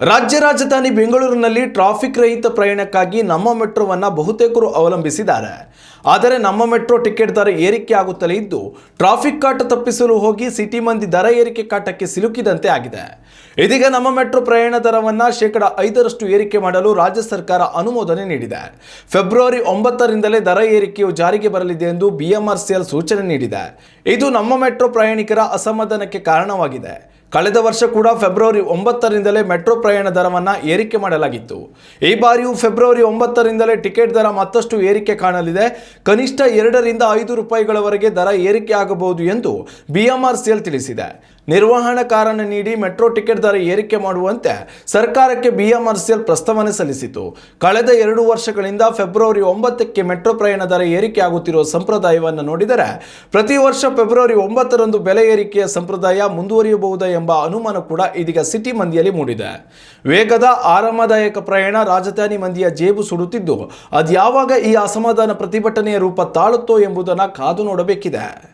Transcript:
ರಾಜ್ಯ ರಾಜಧಾನಿ ಬೆಂಗಳೂರಿನಲ್ಲಿ ಟ್ರಾಫಿಕ್ ರಹಿತ ಪ್ರಯಾಣಕ್ಕಾಗಿ ನಮ್ಮ ಮೆಟ್ರೋವನ್ನು ಬಹುತೇಕರು ಅವಲಂಬಿಸಿದ್ದಾರೆ. ಆದರೆ ನಮ್ಮ ಮೆಟ್ರೋ ಟಿಕೆಟ್ ದರ ಏರಿಕೆ ಆಗುತ್ತಲೇ ಇದ್ದು, ಟ್ರಾಫಿಕ್ ಕಾಟ ತಪ್ಪಿಸಲು ಹೋಗಿ ಸಿಟಿ ಮಂದಿ ದರ ಏರಿಕೆ ಕಾಟಕ್ಕೆ ಸಿಲುಕಿದಂತೆ ಆಗಿದೆ. ಇದೀಗ ನಮ್ಮ ಮೆಟ್ರೋ ಪ್ರಯಾಣ ದರವನ್ನು ಶೇಕಡ ಐದರಷ್ಟು ಏರಿಕೆ ಮಾಡಲು ರಾಜ್ಯ ಸರ್ಕಾರ ಅನುಮೋದನೆ ನೀಡಿದೆ. ಫೆಬ್ರವರಿ ಒಂಬತ್ತರಿಂದಲೇ ದರ ಏರಿಕೆಯು ಜಾರಿಗೆ ಬರಲಿದೆ ಎಂದು ಬಿಎಂಆರ್ಸಿಎಲ್ ಸೂಚನೆ ನೀಡಿದೆ. ಇದು ನಮ್ಮ ಮೆಟ್ರೋ ಪ್ರಯಾಣಿಕರ ಅಸಮಾಧಾನಕ್ಕೆ ಕಾರಣವಾಗಿದೆ. ಕಳೆದ ವರ್ಷ ಕೂಡ ಫೆಬ್ರವರಿ ಒಂಬತ್ತರಿಂದಲೇ ಮೆಟ್ರೋ ಪ್ರಯಾಣ ದರವನ್ನು ಏರಿಕೆ ಮಾಡಲಾಗಿತ್ತು. ಈ ಬಾರಿಯೂ ಫೆಬ್ರವರಿ ಒಂಬತ್ತರಿಂದಲೇ ಟಿಕೆಟ್ ದರ ಮತ್ತಷ್ಟು ಏರಿಕೆ ಕಾಣಲಿದೆ. ಕನಿಷ್ಠ ಎರಡರಿಂದ ಐದು ರೂಪಾಯಿಗಳವರೆಗೆ ದರ ಏರಿಕೆ ಆಗಬಹುದು ಎಂದು ಬಿಎಂಆರ್ಸಿಎಲ್ ತಿಳಿಸಿದೆ. ನಿರ್ವಹಣಾ ಕಾರಣ ನೀಡಿ ಮೆಟ್ರೋ ದರ ಏರಿಕೆ ಮಾಡುವಂತೆ ಸರ್ಕಾರಕ್ಕೆ ಬಿಎಂಆರ್ಸಿಎಲ್ ಪ್ರಸ್ತಾವನೆ ಸಲ್ಲಿಸಿತು. ಕಳೆದ ಎರಡು ವರ್ಷಗಳಿಂದ ಫೆಬ್ರವರಿ ಒಂಬತ್ತಕ್ಕೆ ಮೆಟ್ರೋ ಪ್ರಯಾಣ ದರ ಏರಿಕೆ ಆಗುತ್ತಿರುವ ಸಂಪ್ರದಾಯವನ್ನು ನೋಡಿದರೆ ಪ್ರತಿ ವರ್ಷ ಫೆಬ್ರವರಿ ಒಂಬತ್ತರಂದು ಬೆಲೆ ಏರಿಕೆಯ ಸಂಪ್ರದಾಯ ಮುಂದುವರಿಯಬಹುದಾ ಎಂಬ ಅನುಮಾನ ಕೂಡ ಇದೀಗ ಸಿಟಿ ಮಂದಿಯಲ್ಲಿ ಮೂಡಿದೆ. ವೇಗದ ಆರಾಮದಾಯಕ ಪ್ರಯಾಣ ರಾಜಧಾನಿ ಮಂದಿಯ ಜೇಬು ಸುಡುತ್ತಿದ್ದು, ಅದ್ಯಾವಾಗ ಈ ಅಸಮಾಧಾನ ಪ್ರತಿಭಟನೆಯ ರೂಪ ತಾಳುತ್ತೋ ಎಂಬುದನ್ನು ಕಾದು ನೋಡಬೇಕಿದೆ.